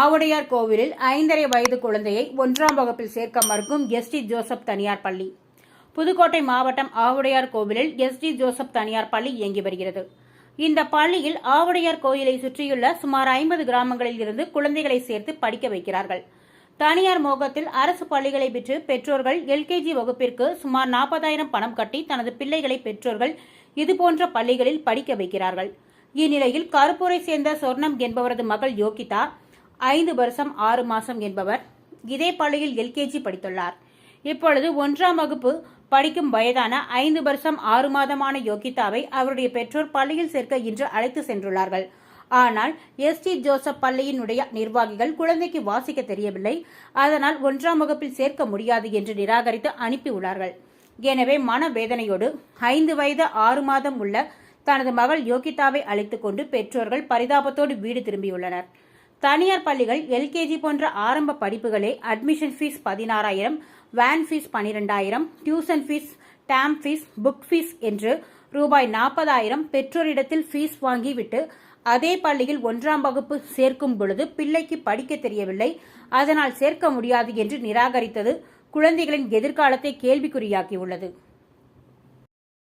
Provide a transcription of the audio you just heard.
ஆவுடையார் கோவிலில் ஐந்தரை வயது குழந்தையை ஒன்றாம் வகுப்பில் சேர்க்க மறுக்கும் எஸ்டி ஜோசப் தனியார் பள்ளி. புதுக்கோட்டை மாவட்டம் ஆவுடையார் கோவிலில் எஸ்டி ஜோசப் தனியார் பள்ளி இயங்கி வருகிறது. இந்த பள்ளியில் ஆவுடையார் கோயிலை சுற்றியுள்ள சுமார் ஐம்பது கிராமங்களில் இருந்து குழந்தைகளை சேர்த்து படிக்க வைக்கிறார்கள். தனியார் மோகத்தில் அரசு பள்ளிகளை விற்று பெற்றோர்கள் எல்கேஜி வகுப்பிற்கு சுமார் நாற்பதாயிரம் பணம் கட்டி தனது பிள்ளைகளை பெற்றோர்கள் இதுபோன்ற பள்ளிகளில் படிக்க வைக்கிறார்கள். இந்நிலையில் கருப்பூரை சேர்ந்த சொர்ணம் என்பவரது மகள் யோகிதா ஐந்து வருஷம் ஆறு மாசம் என்பவர் இதே பள்ளியில் எல்கேஜி படித்துள்ளார். இப்பொழுது ஒன்றாம் வகுப்பு படிக்கும் வயதான ஐந்து வருஷம் ஆறு மாதமான யோகிதாவை அவருடைய பெற்றோர் பள்ளியில் சேர்க்க இன்று அழைத்து சென்றுள்ளார்கள். ஆனால் எஸ்டி ஜோசப் பள்ளியினுடைய நிர்வாகிகள் குழந்தைக்கு வாசிக்க தெரியவில்லை. அதனால் ஒன்றாம் வகுப்பில் சேர்க்க முடியாது என்று நிராகரித்து அனுப்பியுள்ளார்கள் எனவே மனவேதனையோடு ஐந்து வயது ஆறு மாதம் உள்ள தனது மகள் யோகிதாவை அழைத்துக் கொண்டு பெற்றோர்கள் பரிதாபத்தோடு வீடு திரும்பியுள்ளனர். தனியார் பள்ளிகள் எல்கேஜி போன்ற ஆரம்ப படிப்புகளே அட்மிஷன் ஃபீஸ் பதினாறாயிரம் வேன் ஃபீஸ் பனிரெண்டாயிரம் tuition fees term fees book fees என்று ரூபாய் நாற்பதாயிரம் பெற்றோரிடத்தில் ஃபீஸ் வாங்கிவிட்டு அதே பள்ளியில் ஒன்றாம் வகுப்பு சேர்க்கும் பொழுது பிள்ளைக்கு படிக்க தெரியவில்லை. அதனால் சேர்க்க முடியாது என்று நிராகரித்தது குழந்தைகளின் எதிர்காலத்தை கேள்விக்குறியாக்கியுள்ளது.